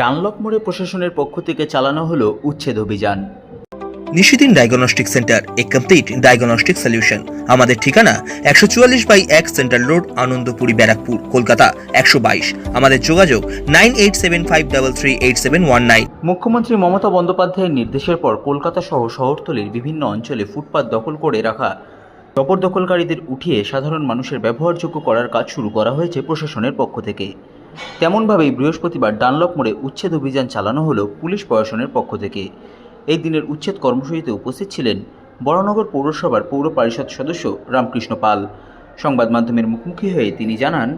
Dunlop মোড়ে প্রশাসনের পক্ষ থেকে চালানো হলো উচ্ছেদ অভিযান। নিশিদিন ডায়াগনস্টিক সেন্টার এ কমপ্লিট ডায়াগনস্টিক সলিউশন। আমাদের ঠিকানা একশো চুয়াল্লিশ বাই এক সেন্ট্রাল রোড আনন্দপুরি ব্যারাকপুর কলকাতা একশো বাইশ। আমাদের যোগাযোগ nine eight seven five double three eight seven one nine. মুখ্যমন্ত্রী মমতা বন্দ্যোপাধ্যায়ের নির্দেশের পর কলকাতা সহ শহরতলির বিভিন্ন অঞ্চলে ফুটপাত দখল করে রাখা। জবরদখলকারীদের উঠিয়ে সাধারণ মানুষের ব্যবহারযোগ্য করার কাজ শুরু করা হয়েছে প্রশাসনের পক্ষ থেকে। তেমনভাবেই বৃহস্পতিবার ডানলপ মোড়ে উচ্ছেদ অভিযান চালানো হলো পুলিশ প্রশাসনের পক্ষ থেকে। এই দিনের উচ্ছেদ কর্মসূচিতে উপস্থিত ছিলেন বড়নগর পৌরসভার পৌর পরিষদ সদস্য রামকৃষ্ণ পাল। সংবাদ মাধ্যমের মুখোমুখি হয়ে তিনি জানান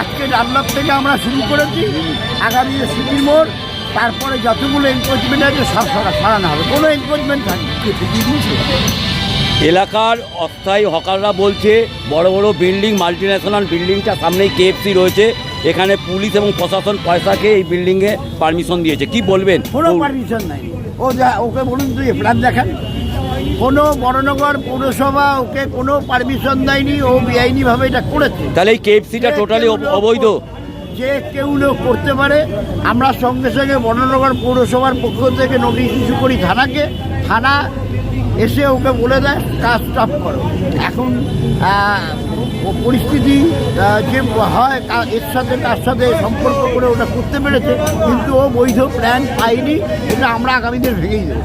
আজকে ডানলপ থেকে আমরা শুরু করেছি, আগামী সিটির মোড়। তারপরে যতগুলো এনফোর্সমেন্ট আছে সব সরা- সরানো হবে। কোনো এনফোর্সমেন্ট থাকবে এলাকার অস্থায়ী হকাররা বলছে বড় বড় বিল্ডিং মাল্টি ন্যাশনাল বিল্ডিংটা সামনেই কেএফসি রয়েছে। এখানে পুলিশ এবং প্রশাসন পয়সাকে এই বিল্ডিংয়ে পারমিশন দিয়েছে। কি বলবেন? কোনো পারমিশন নাই। ও যা ওকে বলুন তুই প্ল্যান দেখান। কোনো বড়নগর পৌরসভা ওকে কোনো পারমিশন দেয়নি ও বেআইনিভাবে এটা করেছে। তাহলে এই কেএফসিটা টোটালি অবৈধ। যে কেউ লোক করতে পারে। আমরা সঙ্গে সঙ্গে বর্ণনগর পৌরসভার পক্ষ থেকে নোটিশ ইস্যু করি থানাকে। থানা এসে ওকে বলে দেয়, কাজ স্টপ করো। এখন পরিস্থিতি যে হয় এর সাথে তার সাথে সম্পর্ক করে ওটা করতে পেরেছে। কিন্তু ও বৈধ প্ল্যান পাইনি এটা আমরা আগামীদের ভেঙেই দেবো।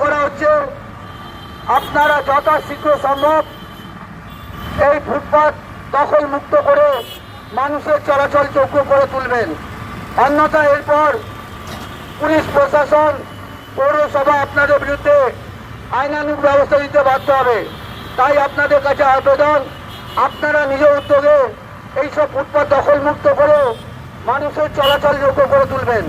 করা হচ্ছে, আপনারা যত শীঘ্র সম্ভব এই ফুটপাত দখল মুক্ত করে মানুষের চলাচল যোগ্য করে তুলবেন। অন্যথা এরপর পুলিশ প্রশাসন, পৌরসভা আপনাদের বিরুদ্ধে আইনানুগ ব্যবস্থা নিতে বাধ্য হবে। তাই আপনাদের কাছে আবেদন, আপনারা নিজ উদ্যোগে এইসব ফুটপাত দখল মুক্ত করে মানুষের চলাচল যোগ্য করে তুলবেন।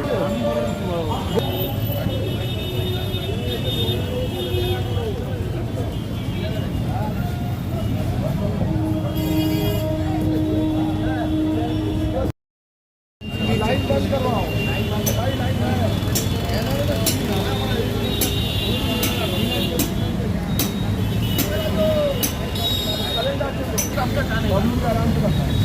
डॉक्टर आराम से करता है